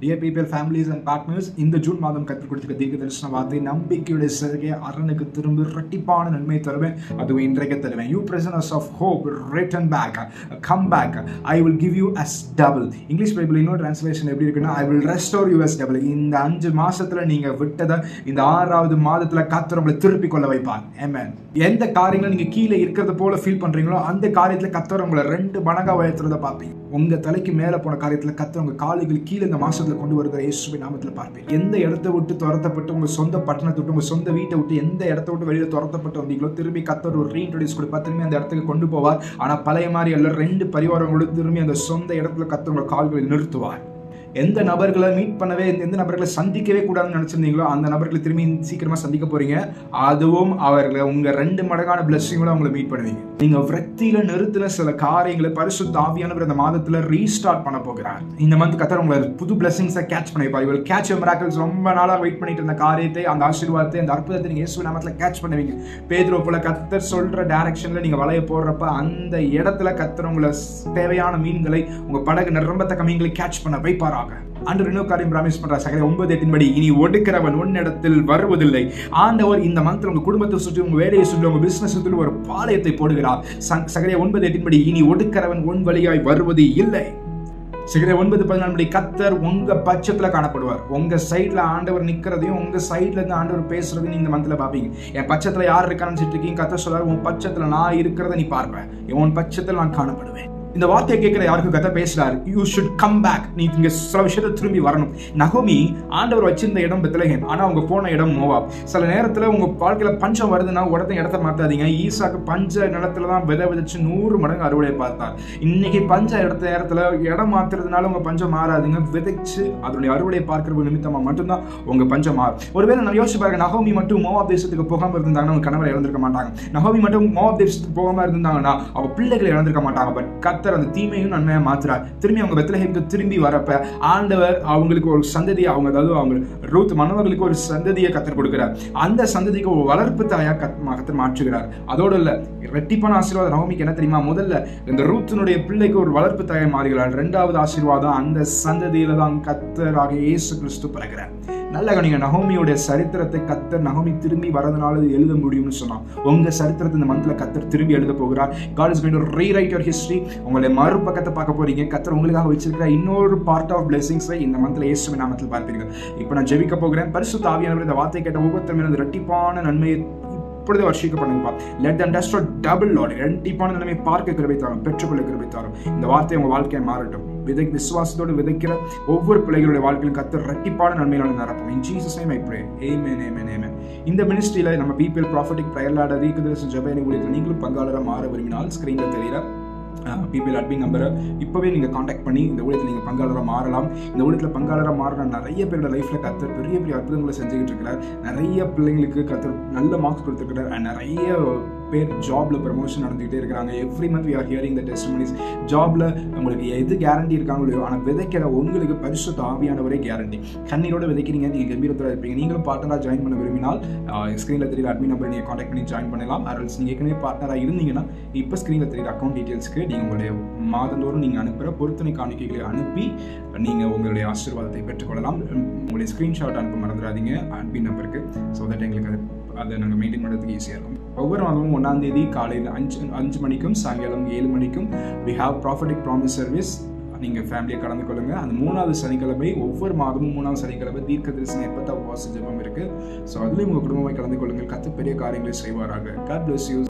Dear people families and partners இந்த June மாதம் கற்றுக் கொடுத்துருக்க தீர்க்க தரிசன வார்த்தை நம்பிக்கையுடைய சிறகை அரணுக்கு திரும்ப ரெட்டிப்பான நன்மை தருவேன். அதுவும் இன்றைக்கு தருவேன். You prisoners of hope return back come back I will give you as double English Bible இன்னொரு டிரான்ஸ்லேஷன் எப்படி இருக்குன்னா I will restore you as double இந்த அஞ்சு மாசத்துல நீங்க விட்டதை இந்த ஆறாவது மாதத்துல கத்தர் உங்களை திருப்பி கொள்ள வைப்பார். Amen. எந்த காரியங்களும் நீங்க கீழே இருக்கிறது போல ஃபீல் பண்றீங்களோ அந்த காரியத்தில் கத்தர் உங்களை ரெண்டு மடங்காக உயர்த்துறத பார்ப்பீங்க. உங்கள் தலைக்கு மேலே போன காரியத்தில் கத்தர் உங்கள் காலுகள் கீழே இந்த மாதத்தில் கொண்டு வருகிற இயேசுவை நாமத்தில் பார்ப்பேன். எந்த இடத்த விட்டு துரத்தப்பட்டு உங்கள் சொந்த பட்டணத்தை விட்டு உங்கள் சொந்த வீட்டை விட்டு எந்த இடத்த விட்டு வெளியில் துரத்தப்பட்டு வந்தீங்களோ திரும்பி கத்தர் ஒரு ரீஇன்ட்ரடியூஸ் கொடுப்பா திரும்பி அந்த இடத்துக்கு கொண்டு போவார். ஆனால் பழைய மாதிரி எல்லாம் ரெண்டு பரிவாரங்களும் திரும்பி அந்த சொந்த இடத்துல கத்தர் உங்கள் கால்களை நிறுத்துவார். எந்த நபர்களை மீட் பண்ணவே எந்த நபர்களை சந்திக்கவே கூடாதுன்னு நினச்சிருந்தீங்களோ அந்த நபர்களை திரும்பி சீக்கிரமாக சந்திக்க போகிறீங்க அதுவும் அவர்களை உங்கள் ரெண்டு மடங்கான பிளஸ்ஸிங்களோட அவங்களை மீட் பண்ணுவீங்க. நீங்கள் விரக்தியில் நிறுத்தின சில காரியங்களை பரிசுத்த தாவியானவர் இந்த மாதத்தில் ரீஸ்டார்ட் பண்ண போகிறார். இந்த மந்த் கத்தர் உங்களை புது பிளஸ்ஸிங்ஸை கேட்ச் பண்ணி இவள் கேட்ச் மிராக்கல்ஸ் ரொம்ப நாளாக வெயிட் பண்ணிட்டு இருந்த காரியத்தை அந்த ஆசீர்வாதத்தை அந்த அற்புதத்தை நீங்கள் இயேசு நாமத்துல கேட்ச் பண்ணுவீங்க. பேதுரோ போல கத்தர் சொல்கிற டேரக்ஷனில் நீங்கள் வளைய போடுறப்ப அந்த இடத்துல கத்தர் உங்களை தேவையான மீன்களை உங்கள் படகு நிரம்பத்தக்க மீன்களை கேட்ச் பண்ண வைப்பாராக அன்று இன்னொரு காரியம் பிராமிஸ் பண்ற சகரை ஒன்பது எட்டின் படி இனி ஒடுக்கிறவன் உன்னிடத்தில் வருவதில்லை. ஆண்டவர் இந்த மந்திரம் உங்க குடும்பத்தை சுற்றி உங்க வேலையை சுற்றி உங்க பிசினஸ் சுற்றி ஒரு பாளையத்தை போடுகிறார். சகலை ஒன்பது எட்டின் படி இனி ஒடுக்கிறவன் ஒன் வழியாய் வருவது இல்லை. சிகரை ஒன்பது பதினாலு மணி கத்தர் உங்க பட்சத்துல காணப்படுவார். உங்க சைட்ல ஆண்டவர் நிக்கிறதையும் உங்க சைட்ல இருந்து ஆண்டவர் பேசுறதையும் இந்த மந்தில பாப்பீங்க என் பட்சத்துல யார் இருக்கான்னு சொல்லிட்டு இருக்கீங்க? கத்தர் சொல்றாரு உன் பட்சத்துல நான் இருக்கிறத நீ பார்ப்பேன் உன் பட்சத்தில் நான் காணப்படுவேன். இந்த வார்த்தையை கேட்குற யாருக்கும் கதை பேசுறாரு. யூ ஷுட் கம் பேக் நீ இங்கே சில விஷயத்த திரும்பி வரணும். நகோமி ஆண்டவர் வச்சிருந்த இடம் பெத்தலகேன் ஆனால் அவங்க போன இடம் மோவாப். சில நேரத்தில் உங்கள் வாழ்க்கையில் பஞ்சம் வருதுன்னா உடனே இடத்த மாற்றாதீங்க ஈசாக்கு பஞ்ச நிலத்துல தான் விதை விதைச்சு நூறு மடங்கு அறுவடை பார்த்தார். இன்னைக்கு பஞ்ச இடத்த நேரத்தில் இடம் மாற்றுறதுனால உங்கள் பஞ்சம் மாறாதுங்க. விதைச்சு அதனுடைய அறுவடை பார்க்குற நிமித்தமாக மட்டும்தான் உங்கள் பஞ்சம் மாறும். ஒருவேளை நான் யோசிச்சு பாருங்க நகோமி மட்டும் மோவாப் தேசத்துக்கு போகாமல் இருந்தாங்கன்னா அவங்க கணவரை இழந்திருக்க மாட்டாங்க. நகோமி மட்டும் மோவாப் தேசத்துக்கு போகாமல் இருந்தாங்கன்னா அவள் பிள்ளைகளை இழந்திருக்க மாட்டாங்க. பட் கத்தர் அந்த தீமையும் நன்மையாக மாத்துறார். திரும்பி அவங்க பெத்தலஹேமுக்கு திரும்பி வரப்ப ஆண்டவர் அவங்களுக்கு ஒரு சந்ததியை அவங்க அதாவது அவங்க ரூத் மன்னவர்களுக்கு ஒரு சந்ததியை கத்தர் கொடுக்குறார். அந்த சந்ததிக்கு ஒரு வளர்ப்பு தாயா கத் கத்தர் மாற்றுகிறார். அதோடு இல்ல ரெட்டிப்பான ஆசீர்வாதம் நவமிக்கு என்ன தெரியுமா? முதல்ல இந்த ரூத்தினுடைய பிள்ளைக்கு ஒரு வளர்ப்பு தாயை மாறுகிறார். ரெண்டாவது ஆசீர்வாதம் அந்த சந்ததியில தான் கத்தராக இயேசு கிறிஸ்து பிறகுறார் நல்ல கவனிங்க நகோமியோட சரித்திரத்தை கத்தர் நகோமி திரும்பி வரதுனால எழுத முடியும்னு சொன்னான். உங்க சரித்திரத்தை இந்த மந்தில் கத்தர் திரும்பி எழுத போகிறார். God is going to rewrite your history உங்களுடைய மறுபக்கத்தை பார்க்க போறீங்க. கத்தர் உங்களுக்காக வச்சிருக்கிற இன்னொரு பார்ட் ஆஃப் பிளெஸிங்ஸை இந்த மந்த்ல இயேசுவின் நாமத்தில் பார்ப்பீங்க இப்போ நான் ஜெபிக்க போகிறேன். பரிசு தாவியானவர் இந்த வார்த்தை கேட்ட ஒவ்வொருத்தருமே ரெட்டிப்பான நன்மையை இப்பொழுது வர்ஷிக்க பண்ணுங்கப்பா let then dust double lot ரெட்டிப்பான நிலைமை பார்க்க கிருபை தரும் பெற்றுக்கொள்ள கிருபை இந்த வார்த்தை உங்க வாழ்க்கையை மாறட்டும். விதை விசுவாசத்தோடு விதைக்கிற ஒவ்வொரு பிள்ளைகளுடைய வாழ்க்கையிலும் கத்த ரெட்டிப்பான நன்மையினால நடப்போம் in Jesus name I pray amen amen amen இந்த மினிஸ்ட்ரியில் நம்ம பீப்பிள் ப்ராஃபிட்டிக் ப்ரயர்லாட ரீகதர்சன் ஜபேனி ஊழியத்தில் நீங்களும் பங்காளராக மாற விரும்பினால் ஸ்க்ரீனில் தெரியுற பீப்பிள் அட்மின் நம்பரை இப்போவே நீங்கள் காண்டாக்ட் பண்ணி இந்த ஊழியத்தில் நீங்கள் பங்காளராக மாறலாம். இந்த ஊழியத்தில் பங்காளராக மாறின நிறைய பேரோட லைஃப்பில் கத்தர் பெரிய பெரிய அற்புதங்களை செஞ்சுக்கிட்டு இருக்கிறார் நிறைய பிள்ளைங்களுக்கு கத்தர் நல்ல மார்க்ஸ் கொடுத்துருக்கிறார். அண்ட் நிறைய பேர் ஜாப்ல ப்ரமோஷன் நடந்துகிட்டே இருக்கிறாங்க. Every month we are hearing the testimonies ஜாப்ல உங்களுக்கு எது கேரண்டி இருக்காங்களோ ஆனால் விதைக்கிற உங்களுக்கு பரிசு தாவியானவரே கேரண்டி கண்ணீரோட விதைக்கிறீங்க நீங்கள் கம்பீரத்தோட இருப்பீங்க. நீங்களும் பார்ட்னராக ஜாயின் பண்ண விரும்பினால் ஸ்க்ரீனில் தெரியல அட்மின் நம்பர் நீங்கள் காண்டாக்ட் பண்ணி ஜாயின் பண்ணலாம். அரல்ஸ் நீங்கள் ஏற்கனவே பார்ட்னராக இருந்தீங்கன்னா இப்போ ஸ்க்ரீனில் தெரியுற அக்கௌண்ட் டீட்டெயில்ஸ்க்கு நீங்கள் உங்களுடைய மாதந்தோறும் நீங்கள் அனுப்புகிற பொருத்தனை காணிக்கைகளை அனுப்பி நீங்கள் உங்களுடைய ஆசீர்வாதத்தை பெற்றுக்கொள்ளலாம். உங்களுடைய ஸ்க்ரீன்ஷாட் அனுப்ப மறந்துடாதீங்க அட்மின் நம்பருக்கு ஸோ தட் எங்களுக்கு அது அதை நாங்கள் மெயின்டைன் பண்ணுறதுக்கு ஈஸியாக இருக்கும். ஒவ்வொரு மாதமும் ஒன்றாம் தேதி காலையில் அஞ்சு அஞ்சு மணிக்கும் சாயங்காலம் ஏழு மணிக்கும் we have prophetic promise service நீங்கள் ஃபேமிலியை கலந்து கொள்ளுங்கள் அந்த மூணாவது சனிக்கிழமை ஒவ்வொரு மாதமும் மூணாவது சனிக்கிழமை தீர்க்க தரிசன எப்பத்த உபவாச ஜபம் இருக்குது ஸோ அதுலேயும் உங்கள் குடும்பமாக கலந்து கொள்ளுங்கள். கற்று பெரிய காரியங்களை செய்வாராக. God bless you